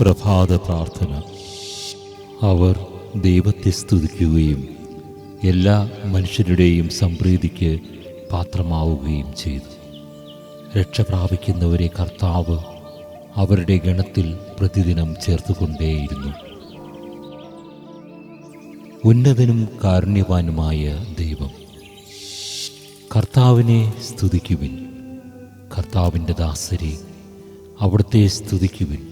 പ്രഭാത പ്രാർത്ഥന. അവർ ദൈവത്തെ സ്തുതിക്കുകയും എല്ലാ മനുഷ്യരുടെയും സംപ്രീതിക്ക് പാത്രമാവുകയും ചെയ്തു. രക്ഷ പ്രാപിക്കുന്നവരെ കർത്താവ് അവരുടെ ഗണത്തിൽ പ്രതിദിനം ചേർത്തുകൊണ്ടേയിരുന്നു. ഉന്നതനും കാരുണ്യവാനുമായ ദൈവം കർത്താവിനെ സ്തുതിക്കുവിൻ. കർത്താവിന്റെ ദാസരെ അവിടുത്തെ സ്തുതിക്കുവിൻ.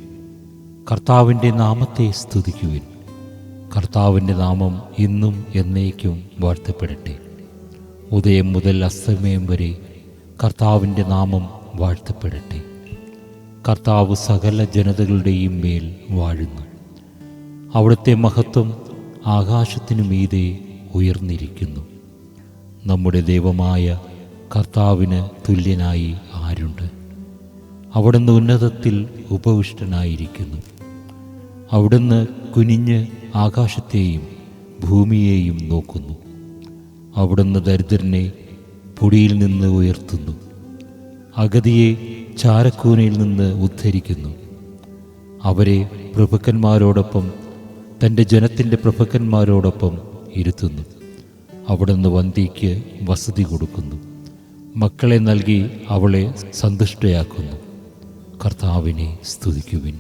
കർത്താവിന്റെ നാമത്തെ സ്തുതിക്കുവിൻ. കർത്താവിന്റെ നാമം ഇന്നും എന്നേക്കും വാഴ്ത്തപ്പെടട്ടെ. ഉദയം മുതൽ അസ്തമയം വരെ കർത്താവിന്റെ നാമം വാഴ്ത്തപ്പെടട്ടെ. കർത്താവ് സകല ജനതകളുടെയും മേൽ വാഴുന്നു. അവിടുത്തെ മഹത്വം ആകാശത്തിനു മീതെ ഉയർന്നിരിക്കുന്നു. നമ്മുടെ ദൈവമായ കർത്താവിന് തുല്യനായി ആരുണ്ട്? അവിടുന്ന് ഉന്നതത്തിൽ ഉപവിഷ്ടനായിരിക്കുന്നു. അവിടുന്ന് കുനിഞ്ഞ് ആകാശത്തെയും ഭൂമിയെയും നോക്കുന്നു. അവിടുന്ന് ദരിദ്രനെ പൊടിയിൽ നിന്ന് ഉയർത്തുന്നു. അഗതിയെ ചാരക്കൂനയിൽ നിന്ന് ഉദ്ധരിക്കുന്നു. അവരെ പ്രഭുക്കന്മാരോടൊപ്പം തന്റെ ജനത്തിന്റെ പ്രഭുക്കന്മാരോടൊപ്പം ഇരുത്തുന്നു. അവിടുന്ന് വന്തിക്ക് വസതി കൊടുക്കുന്നു. മക്കളെ നൽകി അവളെ സന്തുഷ്ടയാക്കുന്നു. കർത്താവിനെ സ്തുതിക്കുവിൻ.